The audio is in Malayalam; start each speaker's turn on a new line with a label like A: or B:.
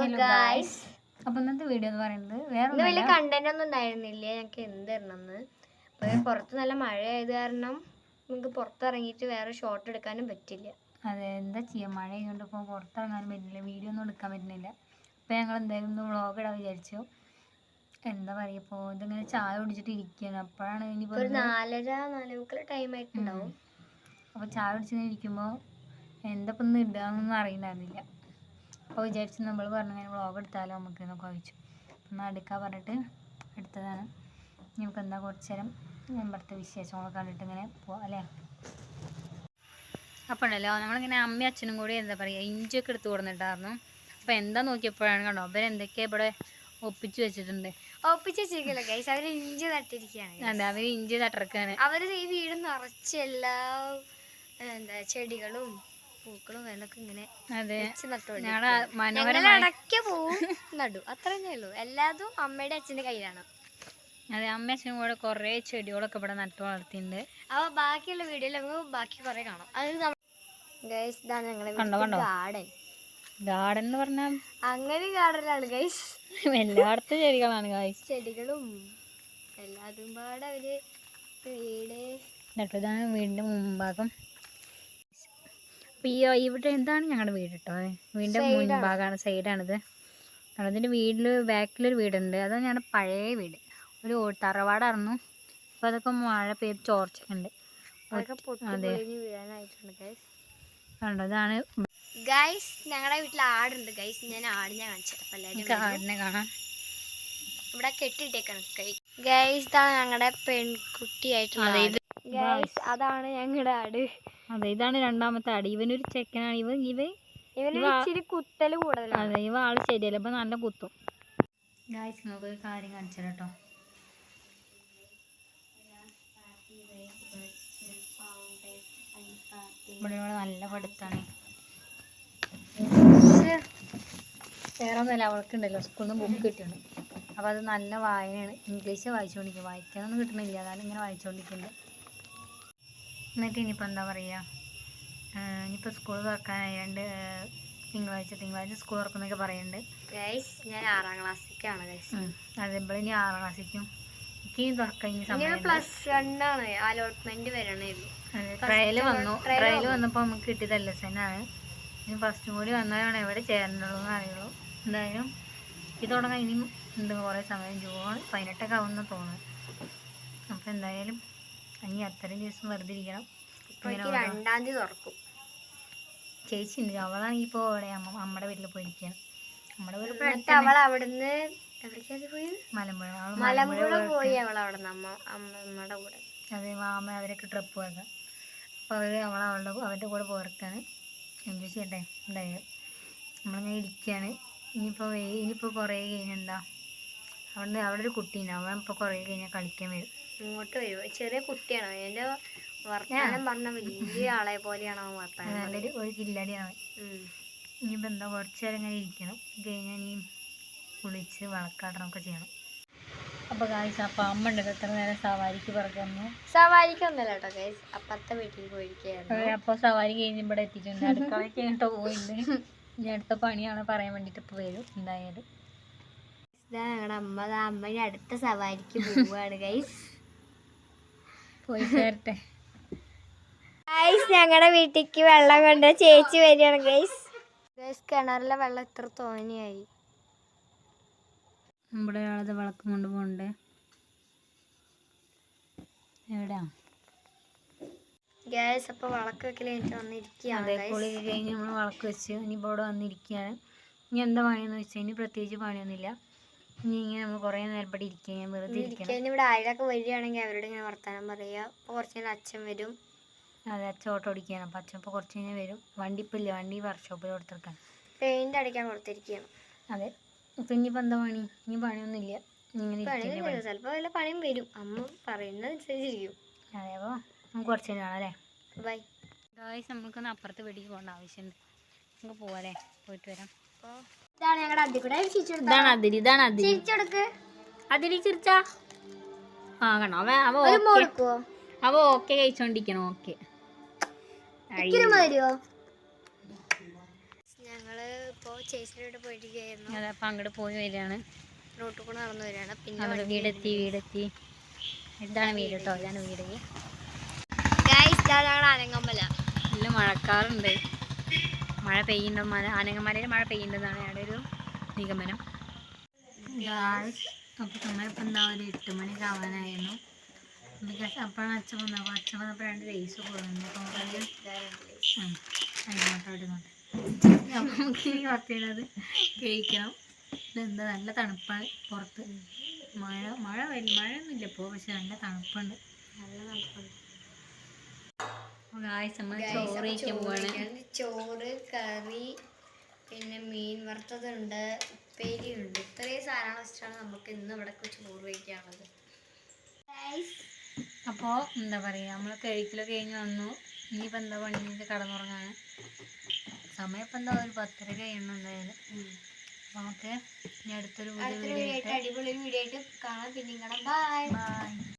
A: ഹലോ ഗായ്സ്
B: അപ്പൊ ഇന്നത്തെ വീഡിയോ എന്ന് പറയുന്നത് വേറെ
A: വലിയ കണ്ടന്റ് ഒന്നും ഉണ്ടായിരുന്നില്ല. ഞങ്ങൾക്ക് എന്ത് തരണമെന്ന് അപ്പൊ പുറത്ത് നല്ല മഴയായത് കാരണം നമുക്ക് പുറത്തിറങ്ങിയിട്ട് വേറെ ഷോട്ട് എടുക്കാനും പറ്റില്ല.
B: അതെ എന്താ ചെയ്യാ? മഴ ആയതുകൊണ്ട് ഇപ്പോൾ പുറത്തിറങ്ങാനും പറ്റുന്നില്ല. വീഡിയോ ഒന്നും എടുക്കാൻ പറ്റുന്നില്ല. അപ്പോൾ ഞങ്ങൾ എന്തായാലും ഒന്ന് വ്ളോഗ് ഇടാൻ വിചാരിച്ചു. എന്താ പറയുക ഇപ്പോൾ ഇതിങ്ങനെ ചായ കുടിച്ചിട്ട് ഇരിക്കുകയാണ്. അപ്പോഴാണ് ഇനി
A: ഒരു നാലര നാലേമുക്കാൽ ടൈം ആയിട്ടുണ്ടാവും.
B: അപ്പോൾ ചായ കുടിച്ചിങ്ങനെ ഇരിക്കുമ്പോൾ എന്താ ഇപ്പം ഇടുകയെന്നൊന്നും അറിയണ്ടായിരുന്നില്ല അപ്പോൾ വിചാരിച്ചു നമ്മൾ പറഞ്ഞു ഇങ്ങനെ വ്ളോഗ് എടുത്താലോ നമുക്ക് എന്നൊക്കെ ചോദിച്ചു എന്നാൽ എടുക്കാൻ പറഞ്ഞിട്ട് എടുത്തതാണ്. നമുക്ക് എന്താ കുറച്ച് നേരം ഇവിടുത്തെ വിശേഷങ്ങളൊക്കെ കണ്ടിട്ട് ഇങ്ങനെ പോവാം അല്ലേ? അപ്പോൾ ഉണ്ടല്ലോ നമ്മളിങ്ങനെ അമ്മയും അച്ഛനും കൂടി എന്താ പറയുക ഇഞ്ചിയൊക്കെ എടുത്ത് കൊടുത്തിട്ടായിരുന്നു അപ്പോൾ എന്താ നോക്കിയപ്പോഴാണ് കണ്ടോ അവർ അവരെന്തൊക്കെയാണ് ഇവിടെ ഒപ്പിച്ച് വെച്ചിട്ടുണ്ട്.
A: ഒപ്പിച്ച് വെച്ചിരിക്കില്ല ഗൈസ് അവർ ഇഞ്ചി നട്ടിരിക്കുകയാണ്
B: അതെ അവർ ഇഞ്ചി തട്ടറക്കാണ്
A: അവർ ഈ വീട് നിറച്ച് എല്ലാ എന്താ ചെടികളും പൂക്കളും എല്ലാം ഇങ്ങനെ പോവും നടു. അത്ര ഉള്ളൂ. എല്ലാതും അമ്മയുടെ അച്ഛന്റെ കയ്യിലാണ്.
B: അതെ അമ്മ അച്ഛനും കൂടെ കുറെ ചെടികളൊക്കെ ഇവിടെ നട്ടു വളർത്തിയിട്ടുണ്ട്.
A: അപ്പൊ ബാക്കിയുള്ള വീഡിയോയിൽ നമുക്ക് ബാക്കി കുറെ കാണാം. അത് ഗൈസ് ഇതാണ് ഞങ്ങളെ? ഗാർഡൻ
B: ഗാർഡൻ എന്ന് പറഞ്ഞാൽ
A: അങ്ങനെ ഗാർഡനാണ് ഗൈസ്
B: എല്ലായിടത്തും ചെടികളാണ് ഗൈസ്
A: ചെടികളും എല്ലാതും പാടെ അവർ വീട്
B: നട്ടതാണ് വീടിന്റെ മുമ്പാകും അപ്പോൾ ഈ ഇവിടെ എന്താണ് ഞങ്ങളുടെ വീട് കേട്ടോ
A: വീടിന്റെ.
B: മുൻഭാഗമാണ് സൈഡാണിത്. കാരണം ഇതിന്റെ വീട്ടിൽ ബാക്കിലൊരു വീടുണ്ട്. അതാണ് ഞങ്ങളുടെ പഴയ വീട്. ഒരു തറവാടായിരുന്നു. അപ്പോൾ അതൊക്കെ മഴ പെയ്ത് ചോർച്ചൊക്കെ ഉണ്ട് അതെ. കണ്ടോ ഇതാണ്
A: ഗൈസ് ഞങ്ങളുടെ വീട്ടിൽ ആടുണ്ട് ഗൈസ് ഞാൻ ആടിനെ അപ്പൊ എല്ലാവരും വരൂ.
B: കാണാം.
A: ഇവിടെ കെട്ടിട്ടേക്കാണ് ഗൈസ് ഇതാണ് ഞങ്ങളുടെ പെൺകുട്ടിയായിട്ടുള്ളത് അതാണ് ഞങ്ങളുടെ ആട്.
B: അതെ ഇതാണ് രണ്ടാമത്തെ അടി ഇവനൊരു ചെക്കനാണ്. ഇവ ഇവ
A: ഇവന് കുത്തൽ കൂടുതലാണ്.
B: അതെ ഇവ ആൾ ശരിയല്ല. ഇപ്പൊ നല്ല കുത്തും. ഗായ്സ് നമുക്ക് ഒരു കാര്യം കാണിച്ചു കേട്ടോ. ഇവിടെ നല്ല പഠിത്താണ്. വേറെ ഒന്നുമല്ല അവൾക്കുണ്ടല്ലോ. സ്കൂളിൽ നിന്ന് ബുക്ക് കിട്ടുന്നു അപ്പോൾ അത് നല്ല വായനയാണ്. ഇംഗ്ലീഷ് വായിച്ചുകൊണ്ടിരിക്കും വായിക്കാനൊന്നും കിട്ടണില്ല അതാണ് ഇങ്ങനെ വായിച്ചുകൊണ്ടിരിക്കുന്നത് എന്നിട്ട് ഇനിയിപ്പോൾ എന്താ പറയുക ഇനിയിപ്പോൾ സ്കൂൾ തുറക്കാനായതുകൊണ്ട് തിങ്കളാഴ്ച തിങ്കളാഴ്ച സ്കൂൾ തുറക്കുന്നൊക്കെ പറയുന്നുണ്ട്
A: ഞാൻ ആറാം ക്ലാസ്സിലേക്കാണ്
B: അതേപോലെ ഇനി ആറാം ക്ലാസ്സിലേക്കും. എനിക്ക് ഇനി തുറക്കാൻ ഇനി
A: ഇങ്ങനെ
B: സമയം
A: പ്ലസ് വണ്ണാണ് അലോട്ട്മെന്റ് വരണേ ഉള്ളൂ
B: ട്രയൽ
A: First
B: വന്നു.
A: trial
B: ട്രയൽ
A: വന്നു.
B: വന്നപ്പോൾ നമുക്ക് കിട്ടിയത് എൽ എസ് എൻ ആണ്. ഇനി ഫസ്റ്റും കൂടി വന്നാലാണ് എവിടെ ചേരണ്ടുള്ളൂ എന്ന് അറിയുള്ളൂ എന്തായാലും ഇത് തുടങ്ങാൻ ഇനിയും ഉണ്ട് കുറേ സമയം. ജൂൺ പതിനെട്ടൊക്കെ ആവുമെന്ന് തോന്നുന്നു. അപ്പോൾ എന്തായാലും ഇനി അത്രയും ദിവസം വെറുതെ ഇരിക്കണം
A: ഇപ്പൊ രണ്ടാം തീയതി തുറക്കും.
B: ചേച്ചി ഉണ്ട് അവളാണെങ്കിൽ ഇപ്പോൾ ഇവിടെ അമ്മ അമ്മയുടെ വീട്ടിൽ പോയിരിക്കുകയാണ് നമ്മുടെ
A: വീട്ടിൽ അവൾ അവിടുന്ന് അതെ പോയി
B: മലമ്പുഴ.
A: മലമ്പുഴ
B: പോയി
A: പോയി അവൾ അവിടെ അമ്മ അമ്മയുടെ കൂടെ.
B: അത് മാമ അവരൊക്കെ ട്രിപ്പ് പോകാം അപ്പോൾ അവർ അവൾ അവളുടെ അവരുടെ കൂടെ പോർക്കാണ്. എൻജോയ് ചെയ്യട്ടെ എന്തായാലും. നമ്മളിങ്ങനെ ഇരിക്കുകയാണ് ഇനിയിപ്പോൾ ഇനിയിപ്പോൾ കുറേ കഴിഞ്ഞെന്താ അവിടെ അവിടെ ഒരു കുട്ടീനെ അവൻ ഇപ്പോൾ കുറേ കഴിഞ്ഞാൽ കളിക്കാൻ വരും.
A: ഇങ്ങോട്ട് വരും. ചെറിയ കുട്ടിയാണ്. അതിന്റെ വർത്താനം പറഞ്ഞ വലിയ ആളെ പോലെയാണ് അവൻ വർത്താനം
B: നല്ലൊരു ഒരു കില്ലടിയാണ്. ഇനിയിപ്പോൾ എന്താ കുറച്ച് നേരം ഇങ്ങനെ ഇരിക്കണം. കഴിഞ്ഞാൽ ഇനി കുളിച്ച് വളക്കാടണം ഒക്കെ ചെയ്യണം. അപ്പോൾ ഗായ്സ് ആ അമ്മ ഉണ്ട്. എത്ര നേരം സവാരിക്ക് പറഞ്ഞു
A: സവാരിക്ക് ഒന്നല്ല കേട്ടോ ഗൈസ് അപ്പുറത്തെ വീട്ടിൽ പോയിരിക്കുകയായിരുന്നു.
B: അപ്പോൾ സവാരി കഴിഞ്ഞ് ഇവിടെ എത്തിയിട്ടുണ്ട്. അടുക്കളയ്ക്ക് കേട്ടോ പോയിട്ടുണ്ട്. ഇനി അടുത്ത പണിയാണ് പറയാൻ വേണ്ടിട്ട് ഇപ്പോൾ വരും. എന്തായാലും.
A: ഇതാ ഞങ്ങളുടെ അമ്മ. ദാ അമ്മ അടുത്ത സവാരിക്ക് പോവുകയാണ് ഗൈസ്
B: പോയി ചേരട്ടെ
A: ഗൈസ് ഞങ്ങളുടെ വീട്ടിലേക്ക് വെള്ളം കൊണ്ട് ചേച്ചി വരികയാണ് ഗൈസ് ഗൈസ് കിണറിലെ വെള്ളം ഇത്ര തോനെയായി
B: നമ്മുടെ ഒരാളത് വിളക്കം കൊണ്ട് പോകണ്ടേ? എവിടെയാ?
A: ഗ്യാസ് അപ്പൊ വിളക്ക് വെക്കൽ കഴിഞ്ഞിട്ട് വന്നിരിക്കുകയാണ്
B: അതെ
A: guys.
B: കുളി കഴിഞ്ഞ് നമ്മൾ വിളക്ക് വെച്ച് ഇനിയിപ്പോൾ ഇവിടെ വന്നിരിക്കുകയാണ്. ഇനി എന്താ പണിയെന്ന് വെച്ചാൽ ഇനി പ്രത്യേകിച്ച് പണിയൊന്നുമില്ല. ഇനി ഇങ്ങനെ നമ്മൾ കുറേ നേരം ഇവിടെ ഇരിക്കുക ഞാൻ വെറുതെ ഇരിക്കണം.
A: ഇവിടെ ആയിരൊക്കെ വരികയാണെങ്കിൽ അവരോട് ഇങ്ങനെ വർത്താനം പറയുക അപ്പൊ കുറച്ച് നേരം അച്ഛൻ വരും.
B: അതെ അച്ഛൻ ഓട്ടോ ഓടിക്കുകയാണ്. അപ്പോൾ അച്ഛൻ ഇപ്പോൾ കുറച്ച് കഴിഞ്ഞാൽ വരും. വണ്ടി ഇപ്പം ഇല്ല വണ്ടി വർക്ക്ഷോപ്പിൽ കൊടുത്തിരിക്കാൻ
A: പെയിന്റ് അടിക്കാൻ കൊടുത്തിരിക്കുകയാണ്.
B: അതെ അപ്പം ഇനിയിപ്പോൾ എന്താ പണി? ഇനി പണിയൊന്നുമില്ല. ഇല്ല ഇങ്ങനെ
A: ചിലപ്പോൾ വല്ല പണിയും വരും. അമ്മ പറയുന്നതനുസരിച്ചിരിക്കും.
B: അതെ അപ്പോൾ നമുക്ക് കുറച്ച് കഴിഞ്ഞാൽ അല്ലേ?
A: ബൈ.
B: ഗായ്സ് നമുക്കൊന്ന് അപ്പുറത്ത് വീട്ടിലേക്ക് പോകേണ്ട ആവശ്യമുണ്ട്. നമുക്ക് പോവാല്ലേ പോയിട്ട് വരാം.
A: ഇതാണ് ഞങ്ങളുടെ അതി കൂടെ
B: ഇതാണ് അതിരി ഇതാണ് അതിരി.
A: ചിരിച്ചെടുക്ക്
B: അതിരി ചിരിച്ചാ? ആ കണോ അവ അവ ഓക്കെ. അവ ഓക്കെ കഴിച്ചോണ്ടിരിക്കണം ഓക്കെ.
A: ഞങ്ങൾ ഇപ്പോ ചേച്ചിയുടെ പോയിരിക്കുകയായിരുന്നു.
B: അതെ അപ്പം അങ്ങോട്ട് പോയി വരികയാണ്.
A: റോട്ടിൽ കൂടെ നടന്നു വരികയാണ്. പിന്നെ
B: വീടെത്തി വീടെത്തി. ഇതാണ് വീട് കേട്ടോ ഇതാണ് വീട്.
A: ഗൈസ് ഞങ്ങളുടെ അനങ്ങമ്പല
B: നല്ല മഴക്കാറുണ്ട്. മഴ പെയ്യുന്ന മല ആനങ്ങമലയിൽ മഴ പെയ്യുന്നതാണ് അയാളുടെ ഒരു നിഗമനം. അപ്പോൾ നമ്മളിപ്പോൾ എന്താ ഒരു എട്ട് മണിയൊക്കെ ആവാനായിരുന്നു. ബിക്കോസ് അപ്പോഴാണ് അച്ഛൻ വന്നത്. അപ്പോൾ അച്ഛൻ വന്നപ്പോൾ രണ്ട് റേസ് പോകുന്നു അപ്പോൾ നമുക്ക് അതിനോട്ട് ഇടുന്നുണ്ട് അപ്പോൾ നമുക്ക് ഈ കുറച്ചുള്ളത് കഴിക്കണം ഇതെന്താ നല്ല തണുപ്പാണ് പുറത്ത്. മഴ മഴ വരും മഴയൊന്നുമില്ല ഇപ്പോൾ പക്ഷെ നല്ല തണുപ്പുണ്ട്.
A: നല്ല തണുപ്പുണ്ട്.
B: ചോറ്
A: കറി പിന്നെ മീൻ വറുത്തതുണ്ട് ഉപ്പേരിയുണ്ട്. ഇത്രയും സാധനങ്ങൾ വെച്ചിട്ടാണ് നമുക്ക് ഇന്ന് ഇവിടെ ചോറ് കഴിക്കാനുള്ളത്.
B: അപ്പോൾ എന്താ പറയുക നമ്മൾ കഴിക്കലൊക്കെ കഴിഞ്ഞ് വന്നു. ഇനിയിപ്പോൾ എന്താ പണിയൊക്കെ കടന്നുറങ്ങാണ് സമയം ഇപ്പം എന്താ ഒരു പത്തര കഴിയണം എന്തായാലും. അപ്പോൾ നമുക്ക് ഇനി അടുത്തൊരു
A: വീഡിയോ ആയിട്ട് അടിപൊളി വീഡിയോ ആയിട്ട് കാണാം. പിന്നെ കാണാം. Bye
B: bye